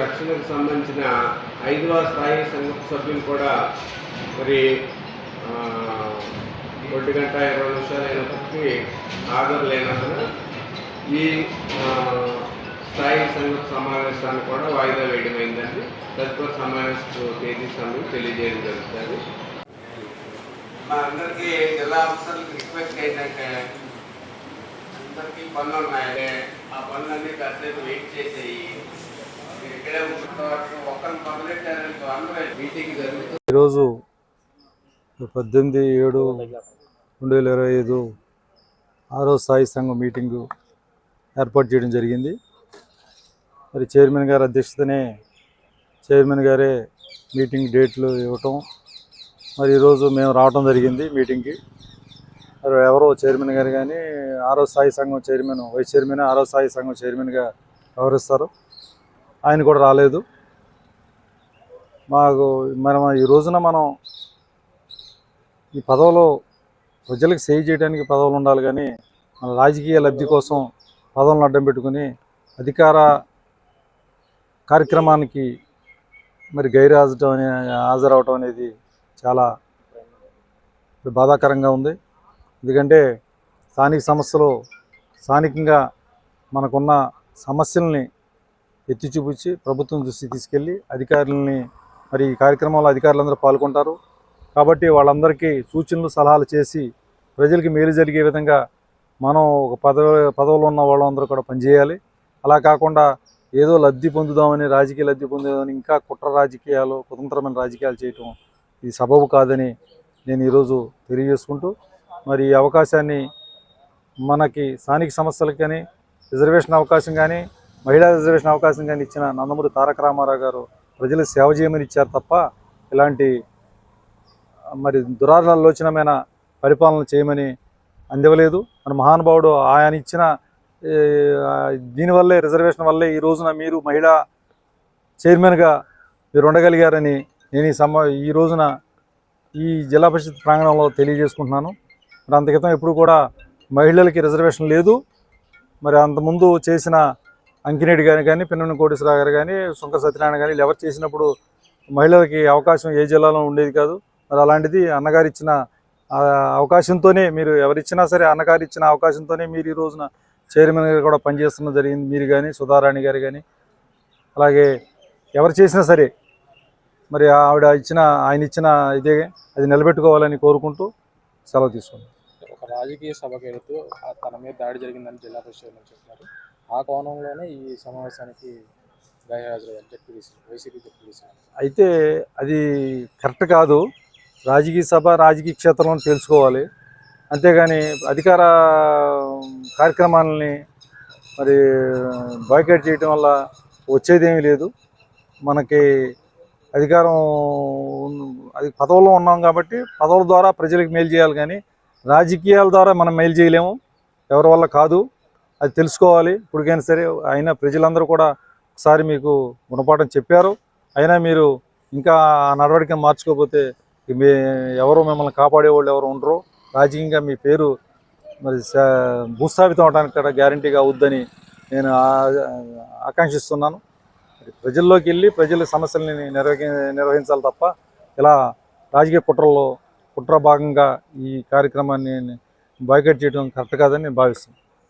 రక్షణకు సంబంధించిన ఐదవ స్థాయి సంఘ సభ్యులు కూడా మరి ఒంటి గంట ఇరవై నిమిషాలు అయినప్పటికీ హాజరు లేనందున ఈ స్థాయి సంఘ సమావేశాన్ని కూడా వాయిదా వేయడమైందండి. తదుపరి సమావేశ తేదీ సమయం తెలియజేయడం జరుగుతుంది. మా అందరికీ జిల్లా ఆఫీసర్లకు రిక్వెస్ట్ ఏంటంటే అందరికీ పనులు ఉన్నాయి ఆ పనులన్నీ కాసేపు వెయిట్ చేసేయి. ఇక్కడే ఒక్కరిని మొదలెట్టారనుకో అందరూ మీటింగ్ జరుగుతుంది ఈరోజు పద్దెనిమిది ఏడు రెండు వేల ఇరవై ఐదు ఆరో స్థాయి సంఘం మీటింగు ఏర్పాటు చేయడం జరిగింది. మరి చైర్మన్ గారి అధ్యక్షతనే చైర్మన్ గారే మీటింగ్ డేట్లు ఇవ్వటం మరి ఈరోజు మేము రావటం జరిగింది మీటింగ్కి. మరి ఎవరో చైర్మన్ గారు కానీ ఆరో స్థాయి సంఘం చైర్మన్ వైస్ చైర్మన్ ఆరో స్థాయి సంఘం చైర్మన్గా వ్యవహరిస్తారు. ఆయన కూడా రాలేదు. మాకు మనం ఈ రోజున మనం ఈ పదవులో ప్రజలకు సేవ చేయడానికి పదవులు ఉండాలి కానీ మన రాజకీయ లబ్ధి కోసం పదవులను అడ్డం పెట్టుకుని అధికార కార్యక్రమానికి మరి గైరాజటం అనే హాజరవటం అనేది చాలా బాధాకరంగా ఉంది. ఎందుకంటే స్థానిక సమస్యలు స్థానికంగా మనకున్న సమస్యల్ని ఎత్తి చూపించి ప్రభుత్వం దృష్టికి తీసుకెళ్ళి అధికారులని మరి ఈ కార్యక్రమంలో అధికారులందరూ పాల్గొంటారు. కాబట్టి వాళ్ళందరికీ సూచనలు సలహాలు చేసి ప్రజలకి మేలు జరిగే విధంగా మనం ఒక పదవి పదవులు ఉన్న వాళ్ళందరూ కూడా పనిచేయాలి. అలా కాకుండా ఏదో లబ్ధి పొందుదామని రాజకీయ లబ్ధి పొందుదామని ఇంకా కుట్ర రాజకీయాలు కుతంత్రమైన రాజకీయాలు చేయటం ఇది సబబు కాదని నేను ఈరోజు తెలియజేసుకుంటూ మరి ఈ అవకాశాన్ని మనకి స్థానిక సమస్యలకు కానీ రిజర్వేషన్ అవకాశం కానీ మహిళా రిజర్వేషన్ అవకాశం కానీ ఇచ్చిన నందమూరి తారక రామారావు గారు ప్రజలకు సేవ చేయమని ఇచ్చారు తప్ప ఇలాంటి మరి దురాలోచనమైన పరిపాలన చేయమని అందివ్వలేదు. మన మహానుభావుడు ఆయన ఇచ్చిన దీనివల్లే రిజర్వేషన్ వల్లే ఈ రోజున మీరు మహిళా చైర్మన్గా మీరు ఉండగలిగారని నేను ఈ సమ ఈ రోజున ఈ జిల్లా పరిషత్ ప్రాంగణంలో తెలియజేసుకుంటున్నాను. మరి అంత క్రితం ఎప్పుడు కూడా మహిళలకి రిజర్వేషన్ లేదు. మరి అంతకుముందు చేసిన అంకినేడి గారు కానీ పిన్నని కోటేశ్వరరావు గారు కానీ సుంక సత్యనారాయణ కానీ ఎవరు చేసినప్పుడు మహిళలకి అవకాశం ఏ జిల్లాలో ఉండేది కాదు. మరి అలాంటిది అన్నగారు ఇచ్చిన అవకాశంతోనే మీరు ఎవరిచ్చినా సరే అన్నగారు ఇచ్చిన అవకాశంతోనే మీరు ఈ రోజున చైర్మన్గా కూడా పనిచేస్తున్న జరిగింది. మీరు కానీ సుధారాణి గారు కానీ అలాగే ఎవరు చేసినా సరే మరి ఆవిడ ఇచ్చిన ఆయన ఇచ్చిన ఇదే అది నిలబెట్టుకోవాలని కోరుకుంటూ సెలవు తీసుకున్నాను ఒక రాజకీయ సభకు వెళుతూ తన మీద దాడి జరిగిందని జిల్లా పరిషత్ చెప్తున్నారు. ఆ కోణంలోనే ఈ సమావేశానికి అయితే అది కరెక్ట్ కాదు. రాజకీయ సభ రాజకీయ క్షేత్రంలో తెలుసుకోవాలి. అంతేగాని అధికార కార్యక్రమాలని మరి బాయ్కాట్ చేయటం వల్ల వచ్చేదేమీ లేదు. మనకి అధికారం అది పదవుల్లో ఉన్నాం కాబట్టి పదవుల ద్వారా ప్రజలకు మేలు చేయాలి కానీ రాజకీయాల ద్వారా మనం మేలు చేయలేము. ఎవరి వల్ల కాదు. అది తెలుసుకోవాలి. ఇప్పటికైనా సరే అయినా ప్రజలందరూ కూడా ఒకసారి మీకు గుణపాఠం చెప్పారు. అయినా మీరు ఇంకా ఆ నడవడికను మార్చుకోకపోతే మీ ఎవరు మిమ్మల్ని కాపాడేవాళ్ళు ఎవరు ఉండరు. రాజకీయంగా మీ పేరు మరి భూస్థాపితం అవడానికి కూడా గ్యారంటీగా అవుద్దని నేను ఆకాంక్షిస్తున్నాను. ప్రజల్లోకి వెళ్ళి ప్రజల సమస్యల్ని నిర్వహి నిర్వహించాలి తప్ప ఇలా రాజకీయ కుట్రలో కుట్ర భాగంగా ఈ కార్యక్రమాన్ని బాయ్కట్ చేయడం కరెక్ట్ కాదని నేను భావిస్తున్నాను.